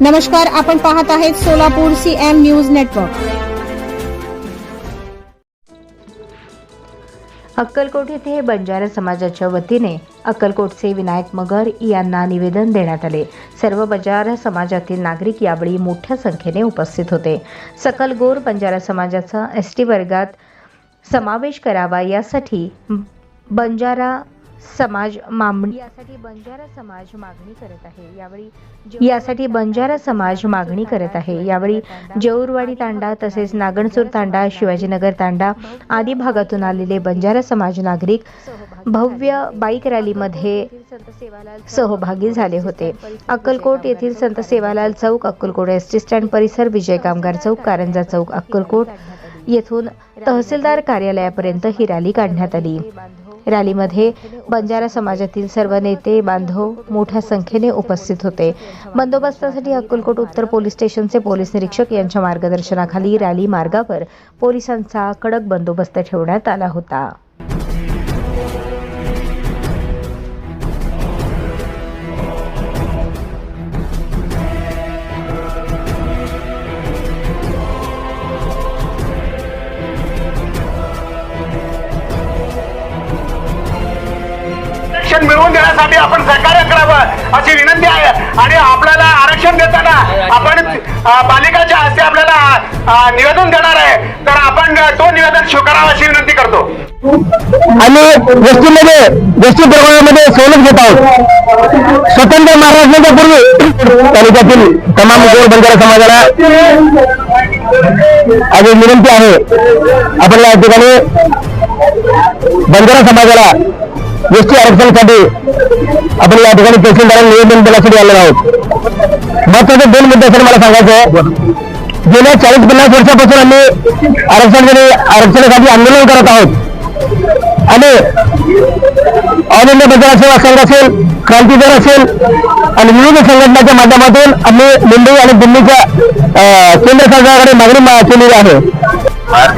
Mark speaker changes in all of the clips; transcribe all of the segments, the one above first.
Speaker 1: नमस्कार आपण पाहत आहेत Solapur C M news network
Speaker 2: Akkalkot येथे बंजारा समाजाच्या वतीने अक्कलकोटचे विनायक मगर यांना निवेदन देण्यात आले. सर्व बंजारा समाजातील नागरिक यावेळी मोठ्या संख्येने उपस्थित होते. सकल गोर बंजारा समाजाचा एस टी वर्गात समावेश करावा यासाठी बंजारा समाज मागणी यासाठी बंजारा समाज मागणी करत आहे. यावेळी यासाठी बंजारा समाज मागणी करत आहे. यावेळी जेऊरवाडी तांडा तसेच नागणसूर तांडा शिवाजीनगर तांडा आदी भागातून आलेले बंजारा समाज नागरिक भव्य बाईक रॅलीमध्ये सहभागी झाले होते. अक्कलकोट येथील संत सेवालाल चौक अक्कलकोट एस टी स्टँड परिसर विजय कामगार चौक कारंजा चौक अक्कलकोट येथून तहसीलदार कार्यालयापर्यंत ही रॅली काढण्यात आली. रॅलीमध्ये बंजारा समाजातील सर्व नेते बांधव मोठ्या संख्येने उपस्थित होते. बंदोबस्तासाठी अक्कलकोट उत्तर पोलीस स्टेशनचे पोलीस निरीक्षक यांच्या मार्गदर्शनाखाली रॅली मार्गावर पोलिसांचा कडक बंदोबस्त ठेवण्यात आला होता.
Speaker 3: आरक्षण आपण सहकार्य करावं अशी विनंती आहे. आणि आपल्याला आरक्षण देताना आपण पालिकाच्या हस्ते आपल्याला निवेदन देणार आहे. तर आपण तो निवेदन स्वीकारावा अशी विनंती करतो.
Speaker 4: आणि गोष्टीमध्ये गोष्टी प्रमाणामध्ये सवलत घेत आहोत. स्वतंत्र महाराष्ट्राच्या पूर्वी तालुक्यातील तमाम गोर बंजारा समाजाला आज विनंती आहे. आपण या ठिकाणी बंजारा समाजाला गोष्टी आरक्षणासाठी आपण या ठिकाणी तहसीलदारांना निवेदन देण्यासाठी आलेलो आहोत. महत्त्वाचे दोन मुद्दे सर मला सांगायचं आहे. गेल्या चाळीस पन्नास वर्षापासून आम्ही आरक्षणासाठी आरक्षणासाठी आंदोलन करत आहोत. आणि ऑल इंडिया बजार सेवा संघ असेल क्रांतीदल असेल आणि विविध संघटनाच्या माध्यमातून आम्ही मुंबई आणि दिल्लीच्या अं, केंद्र सरकारकडे मागणी मा- केलेली आहे. आज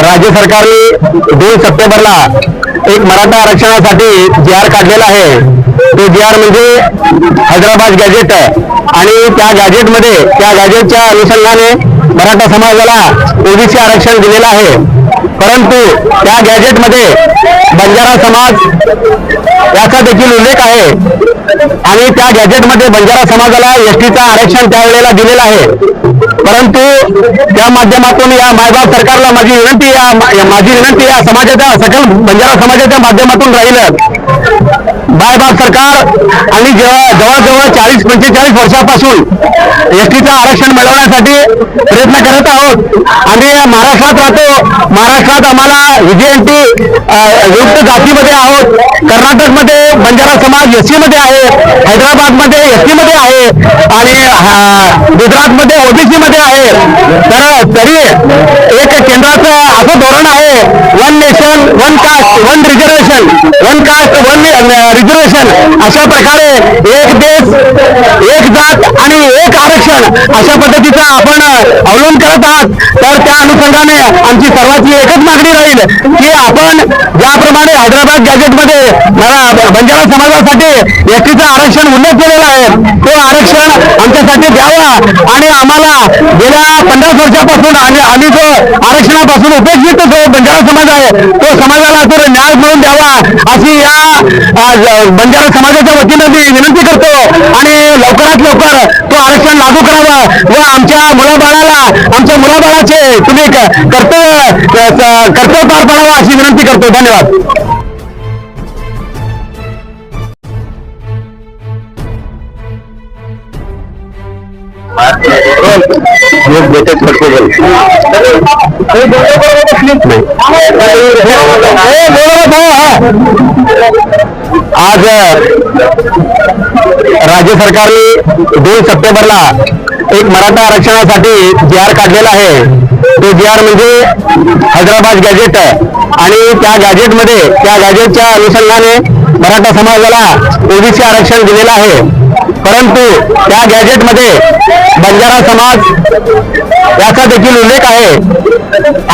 Speaker 4: राज्य सरकारने दोन सप्टेंबरला एक मराठा आरक्षणासाठी जी आर काढलेला आहे. तो जी आर म्हणजे हैदराबाद गॅजेट आणि त्या गॅजेटमध्ये त्या गॅजेटच्या अनुषंगाने मराठा समाजाला ओबीसी आरक्षण दिलेलं आहे. परंतु त्या गॅजेटमध्ये बंजारा समाज याचा देखील उल्लेख आहे. आणि त्या गॅजेटमध्ये बंजारा समाजाला एसटीचं आरक्षण त्यावेळेला दिलेलं आहे. परंतु त्या माध्यमातून या मायबाप सरकारला माझी विनंती या- माझी विनंती या समाजाच्या सकल बंजारा समाजाच्या माध्यमातून राहिलं. मायबाप सरकार. आणि जेव्हा जवळजवळ चाळीस पंचेचाळीस वर्षापासून एसटीचं आरक्षण मिळवण्यासाठी प्रयत्न करत आहोत. आम्ही महाराष्ट्रात राहतो. महाराष्ट्रात आम्हाला विजयंती युक्त जातीमध्ये आहोत. कर्नाटकमध्ये बंजारा समाज एससी मध्ये आहे. हैदराबादमध्ये एसटी मध्ये आहे. आणि गुजरातमध्ये ओबीसीमध्ये आहे. तर तरी एक केंद्राचं असं धोरण आहे. One nation one caste one reservation one caste one reservation अशा प्रकारे एक देश एक जात आणि एक आरक्षण अशा पद्धतीचा आपण अवलंब करत आहात. तर त्या अनुषंगाने आमची सर्वांची एकच मागणी राहील की आपण ज्याप्रमाणे हैदराबाद गॅजेटमध्ये बंजारा समाजासाठी एसटीचं आरक्षण उल्लेख केलेला आहे तो आरक्षण आमच्यासाठी द्यावा आणि आम्हाला गेल्या पन्नास वर्षापासून आणि आम्ही जो आरक्षणापासून उपेक्षित जो बंजारा समाज आहे तो समाजाला तो न्याय मिळवून द्यावा अशी या आज, बंजारा समाजाच्या वतीनं मी विनंती करतो आणि लवकरात लवकर तो आरक्षण लागू करावा व आमच्या मुलाबाळाला आमच्या मुलाबाळाचे तुम्ही कर्तव्य कर्तव्य पार पाडावा अशी विनंती करतो. धन्यवाद. आज राज्य सरकारने दोन सप्टेंबरला एक मराठा आरक्षणासाठी जी आर काढलेला आहे. तो जी आर म्हणजे हैदराबाद गॅजेट आणि त्या गॅजेटमध्ये त्या गॅजेटच्या अनुषंगाने मराठा समाजाला ओबीसी आरक्षण दिलेलं आहे. परंतु त्या गॅजेटमध्ये बंजारा समाज याचा देखील उल्लेख आहे.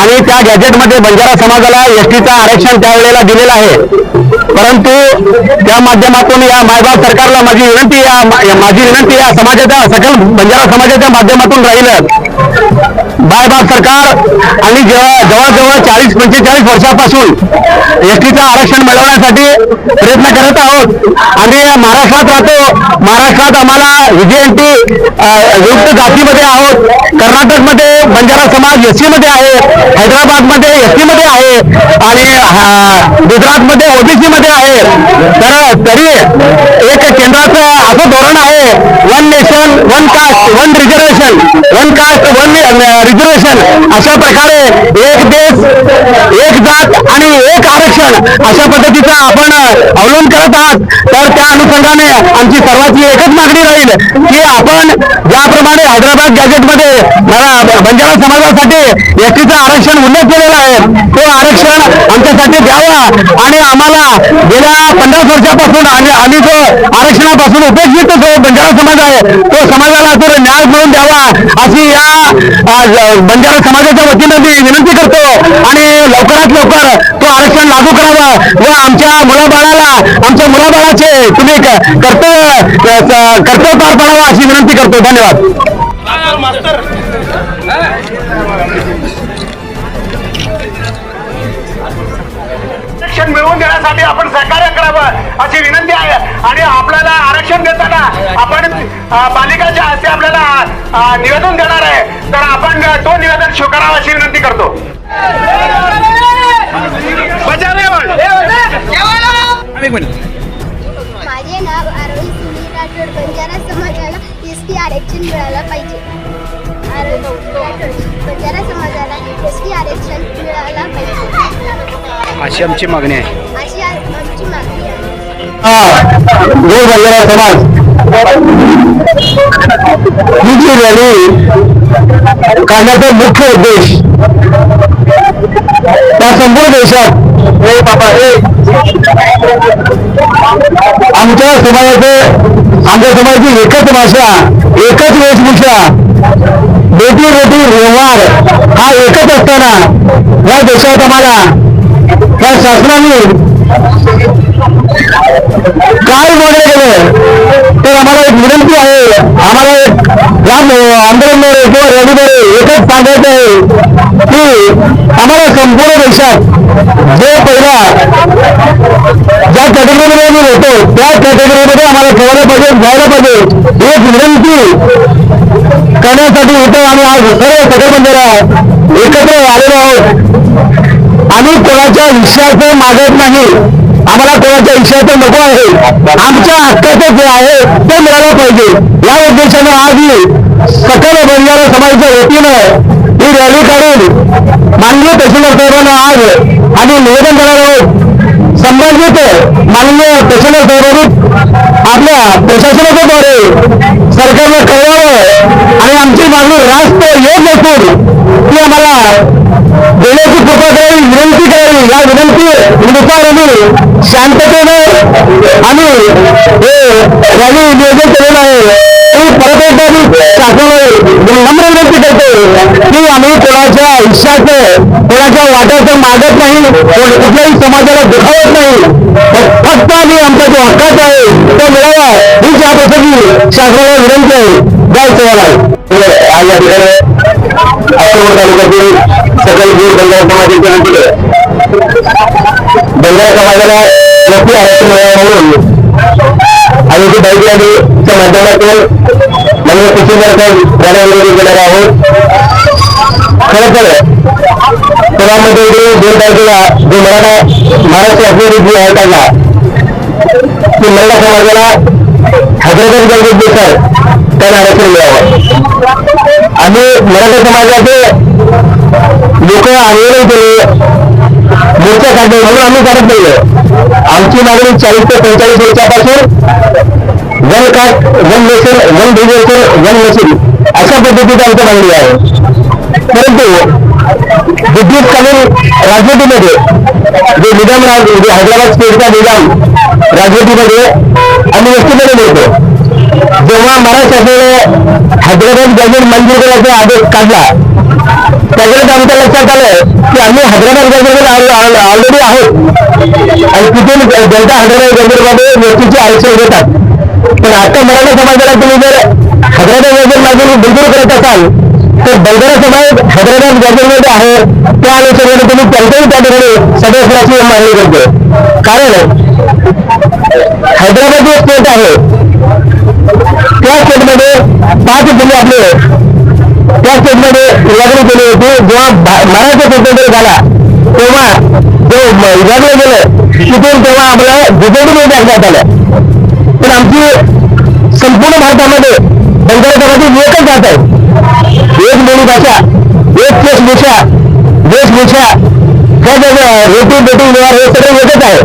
Speaker 4: आणि त्या गॅजेटमध्ये बंजारा समाजाला एसटीचं आरक्षण त्यावेळेला दिलेलं आहे. परंतु त्या माध्यमातून या मायबाप सरकारला माझी विनंती या माझी विनंती या समाजाच्या सकल बंजारा समाजाच्या माध्यमातून राहिलं. मायबाप सरकार आणि जेव्हा जवळजवळ चाळीस पंचेचाळीस वर्षापासून एसटीचं आरक्षण मिळवण्यासाठी प्रयत्न करत आहोत. आणि महाराष्ट्रात राहतो. महाराष्ट्रात आम्हाला विजयंती युक्त जातीमध्ये आहोत. कर्नाटकमध्ये बंजारा समाज एससी मध्ये आहे हैदराबादमध्ये एसटी मध्ये आहे आणि गुजरातमध्ये ओबीसी मध्ये आहे. तर तरी एक केंद्राचं असं धोरण आहे one nation one caste one reservation one caste one reservation अशा प्रकारे एक देश एक जात आणि एक आरक्षण अशा पद्धतीचं आपण अवलंब करत आहात. तर त्या अनुषंगाने आमची सर्वांची एकच मागणी राहील की आपण ज्याप्रमाणे हैदराबाद गॅजेटमध्ये बंजारा समाजासाठी एसटीचं आरक्षण उल्लेख केलेला आहे तो आरक्षण आमच्यासाठी द्यावा आणि आम्हाला गेल्या पन्नास वर्षापासून आणि आम्ही जो आरक्षणापासून उपेक्षित जो बंजारा समाज आहे तो समाजाला तो न्याय मिळून द्यावा अशी या बंजारा समाजाच्या वतीनं मी विनंती करतो आणि लवकरात लवकर तो आरक्षण लागू करावं व आमच्या मुलाबाळाला आमच्या मुलाबाळाचे तुम्ही कर्तव्य कर्तव्य पार पाडावं अशी विनंती करतो. धन्यवाद.
Speaker 3: आरक्षण मिळवून देण्यासाठी आपण सहकार्य करावं अशी विनंती आहे. आणि आपल्याला आरक्षण देताना आपण अ, बालिकाच्या हस्ते आपल्याला निवेदन देणार आहे. तर आपण तो निवेदन स्वीकारावं अशी विनंती करतो.
Speaker 5: माझे समाजाला एस टी आरक्षण मिळालं पाहिजे. आरोही राठोड बंजारा समाजाला एस टी आरक्षण मिळालं पाहिजे.
Speaker 4: अशी आमची मागणी आहे.
Speaker 5: अशी आ- आमची मागणी आहे.
Speaker 4: जो बंजारा समाज. ही जी रॅली काढण्याचा मुख्य उद्देश त्या संपूर्ण देशात बाबा आमच्या समाजाचे आमच्या समाजाची एकच भाषा एकच वेशभूषा. बेटी बेटी व्यवहार हा एकच असताना या देशात आम्हाला या शासनाने काय बोललं गेलं तर आम्हाला एक विनंती आहे आम्हाला एक राम आंदोलनद्वारे किंवा रॅलीद्वारे एकच सांगायचं आहे की आम्हाला संपूर्ण देशात जे पहिला त्या कॅटेगरीमध्ये आम्हाला ठेवायला पाहिजे जायला पाहिजे. एक विनंती करण्यासाठी इथं आम्ही आज सर्व सकल एकत्र आलेलो आहोत. आम्ही कोणाच्या विषयाचं मागत नाही. आम्हाला कोणाच्या विषयाचं नको आहे. आमच्या हक्काचं जे आहे ते मिळालं पाहिजे. या उद्देशाने आज ही सकल बंजारा समाजाच्या वतीनं ही रॅली काढून माननीय तहसीलदार साहेबांना आज आम्ही निवेदन करणार आहोत. संबंधित माननीय तहसीलदार साहेबांनी आपल्या प्रशासनाच्या द्वारे सरकारला कळवावं आणि आमची मागणी रास्त येत नसून ती आम्हाला देण्याची कृपा करावी विनंती करावी. या विनंती नुसार आम्ही शांततेनं आम्ही हे रॅली नियोजन केलेलं आहे. आणि परत एकदा मी शासनाला नम्र विनंती करतो की आम्ही कोणाच्या इच्छाचं कोणाच्या वाट्याचं मागत नाही कुठल्याही समाजाला दुखावत नाही. आणि आमचा जो हक्काचा आहे. तो मिळावा हीच या प्रसंगी शासनाला विनंती आहे. जय शिवालाल म्हणजे आज या ठिकाणी अक्कलकोट तालुक्यातील सकल गूर समाजाची विनंती नंतर बंजारा समाजाला मोठी आरक्षण मिळावं म्हणून आम्ही ती बाईक रॅलीच्या माध्यमातून म्हणजे तहसीलदार साहेब रॅली केलेला आहोत. खरं तर त्यामध्ये दोन तारखेला जो मराठा महाराष्ट्र असलेली जी आहे त्यांना की महिला समाजाला हैदराबाद गणपतीनुसार त्यांना आरक्षण मिळावं आम्ही मराठा समाजाचे लोक आंदोलन केले मोर्चा काढले म्हणून आम्ही काढत नाही आमची मागणी चाळीस ते पंचेचाळीस वर्षापासून one caste one nation one reservation one machine अशा पद्धतीची आमची मागणी आहे परंतु ब्रिटिशकालीन राजनीतीमध्ये जे निजाम राज जे हैदराबाद स्टेटचा निजाम राजवटीमध्ये आम्ही व्यक्तीकडे मिळतो. जेव्हा महाराष्ट्र शासनाने
Speaker 6: हैदराबाद गॅजेट मंजूर करायचा आदेश काढला त्याच्यात आमच्या लक्षात आलं की आम्ही हैदराबाद गॅजेटमध्ये ऑलरेडी आहोत. आणि तिथून जनता हैदराबाद गॅजेटमध्ये व्यक्तीचे आरक्षण घेतात पण आता मराठा समाजाला तुम्ही जर हैदराबाद गॅजेट मंजूर मंजूर करत असाल तर बंजारा समाज हैदराबाद गॅजेटमध्ये आहे. त्या अनुषंगाने तुम्ही त्यांच्याही ठिकाणी सदस्याची मागणी करतो कारण हैदराबाद जे स्टेट आहे त्या स्टेटमध्ये पाच जिल्हे आपले त्या स्टेटमध्ये विभागणी केली होती जेव्हा महाराष्ट्र स्वतंत्र झाला तेव्हा जो म- विभागलं गेलं तिथून तेव्हा आपल्याला डिझाईन टाकण्यात आलं पण आमची संपूर्ण भारतामध्ये समाजाची एकच जात आहे एक बोली भाषा, एक ह्या ज्या रोटी बेटी व्यवहार हे सगळे येतच आहे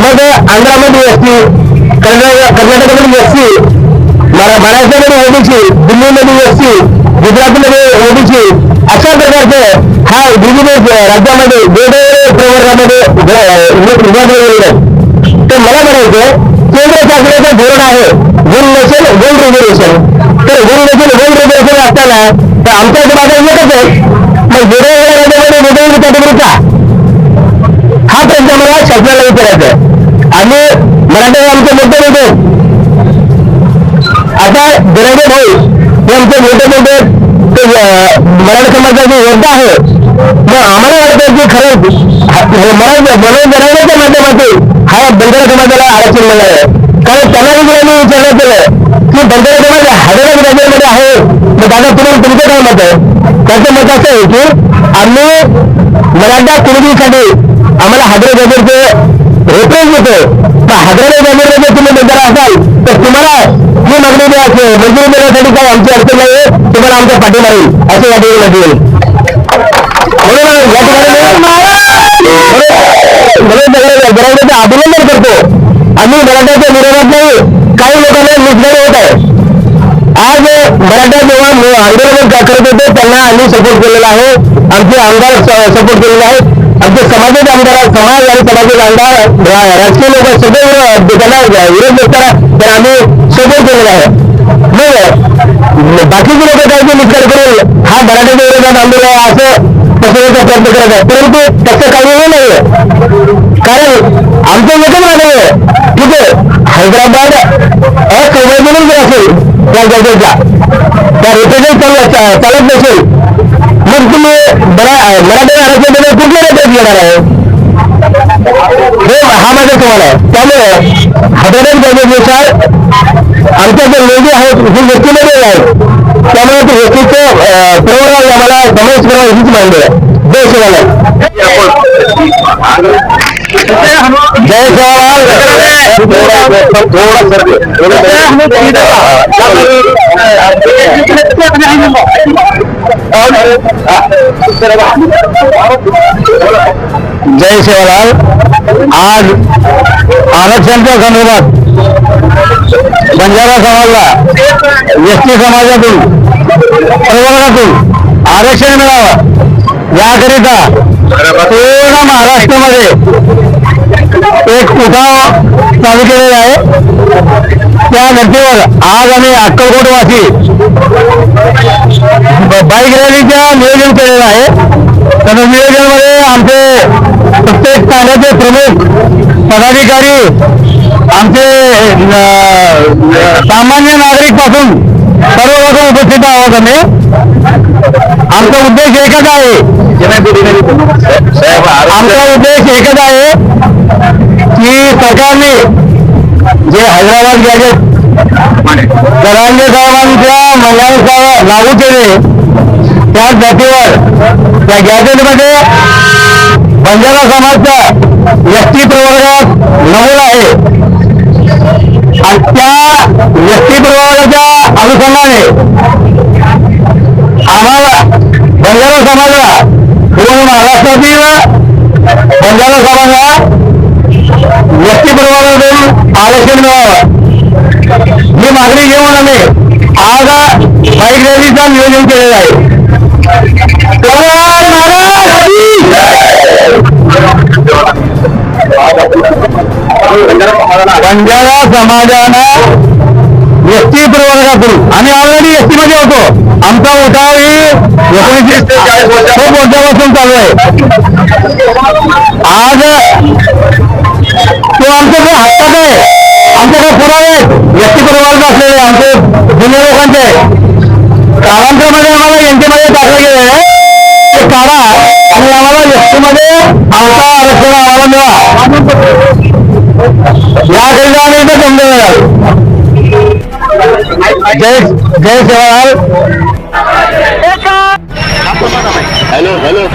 Speaker 6: मग आंध्रामध्ये एसटी कर्नाटक कर्नाटकामध्ये एसटी महाराष्ट्रामध्ये ओबीसी दिल्लीमध्ये एसटी गुजरातमध्ये ओबीसी अशा प्रकारचे हा विविध राज्यामध्ये वेगवेगळे प्रवर्गामध्ये विभागले गेलेले आहेत. तर मला म्हणायचं केंद्र शासनाचं धोरण आहे वन नेशन वन रिझर्वेशन तर वन नेशन वन रिझर्वेशन असताना तर आमच्या समाजात येतच आहे. मग वेगळे राज्यामध्ये वेगवेगळी कॅटेगरी का हा प्रश्न मला करायचं आहे आम्ही मराठा आमचे मोठे मोठे आता दराडे भाऊ हे आमचे मोठे मोठे मराठा समाजाचे योद्धा आहे. मग आम्हाला वाटतं की खरं हा- हे मराठा मनोज माध्यमातून हा बंजारा समाजाला आरक्षण मिळणार आहे. कारण त्यांना देखील आम्ही विचारण्यात केलं की बंजारा समाज हैदराबाद राज्यांमध्ये आहे. मग दादा तुम्ही तुमचं काय मत आहे? त्याचं मत असं आहे की आम्ही मराठा कुणबीसाठी आम्हाला हैदराबाद गॅजेटचे रेफरन्स देतो. तर हैदराबाद जर तुम्ही बंजारा असाल तर तुम्हाला ही मागणी द्या मंजुरी देण्यासाठी काय आमची अडचण नाही तुम्हाला आमचा पाठिंबा येईल असं या ठिकाणी म्हटलं येईल म्हणून या ठिकाणी म्हणून अभिनंदन करतो. आम्ही मराठ्याच्या विरोधात नाही काही लोकांना मिसगाईड होत आहे. आज मराठा जेव्हा आंदोलन करत होते त्यांना आम्ही सपोर्ट केलेला आहे. आमचे आमदार सपोर्ट केलेले आहेत. आमचे समाजाचे आमदार समाज आणि समाजाचे आमदार राजकीय लोक सगळे विरोध- त्यांना विरोध नसताना तर आम्ही सपोर्ट केलेला आहे मग बाकीचे लोक काय ते मिसगाईड करून हा। मराठ्याच्या विरोधात आंदोलन आहे असं पसरवण्याचा प्रयत्न करत आहे परंतु तसं काही नाहीये कारण आमचं एकच मागणी आहे ठीक आहे हैदराबाद असंवैधानिक जर असेल त्या जागेचा त्या रिप्रेझेंट चालू चालत नसेल मग तुम्ही मरा मराठी आरक्षणामध्ये कुठल्या राज्यात घेणार आहे हा माझा सवाल आहे त्यामुळे हैदराबाद गॅजेटनुसार आमच्या जे लेडी आहेत ही व्यक्तीमध्ये आहेत त्यामुळे ते व्यक्तीचं प्रवर्ग आम्हाला समावेश करावा हीच मागणी आहे जय शिवालाल जय जय शिवलाल। आज आरक्षणच्या संदर्भात बंजारा समाजला, एसटी समाजातून प्रवर्गातून आरक्षण मिळावं. याकरिता पूर्ण महाराष्ट्र महाराष्ट्रामध्ये एक उठाव चालू केलेला आहे. त्या धर्तीवर आज आम्ही अक्कलकोटवासी बाईक रॅलीच्या नियोजन केलेलं आहे. तर नियोजनमध्ये आमचे प्रत्येक ठाण्याचे प्रमुख पदाधिकारी आमचे सामान्य नागरिकपासून सर्व लोक उपस्थित आहोत आम्ही. आमचा उद्देश एकच आहे. आमचा उद्देश एकच आहे की सरकारने जे हैदराबाद गॅजेट जरांगे साहेबांच्या मंगळानुसार लागू केले त्या जातीवर त्या गॅजेटमध्ये बंजारा समाजचा व्यक्ती प्रवर्गात नमूद आहे. आणि त्या व्यक्ती प्रवर्गाच्या अनुषंगाने आम्हाला बंजारा समाजाला पूर्ण महाराष्ट्रातील बंजारा समाजाला व्यक्ती प्रवर्गातून आरक्षण मिळावं. ही मागणी घेऊन आम्ही आज बाईक रॅलीचं नियोजन केलेलं आहे! बंजारा समाजानं
Speaker 4: एसटी प्रवर्गाकडून आम्ही ऑलरेडी एसटी मध्ये होतो. आमचा उठाव ही एकोणीसशे खूप वर्षापासून चालू आहे. आज तो आमच्या जो हक्कात आहे. आमच्याकडे पुरावे आहेत. व्यक्तिगत वर्ग असलेले आमचे जुने लोकांचे. काळांच्यामध्ये आम्हाला यांच्यामध्ये टाकलं गेलेलं आहे ते काढा आणि आम्हाला व्यक्तीमध्ये आमचा आरक्षण आम्हाला मिळा याकरिता आम्ही इथं समजावणार जय जय सेवालाल. Hello hello.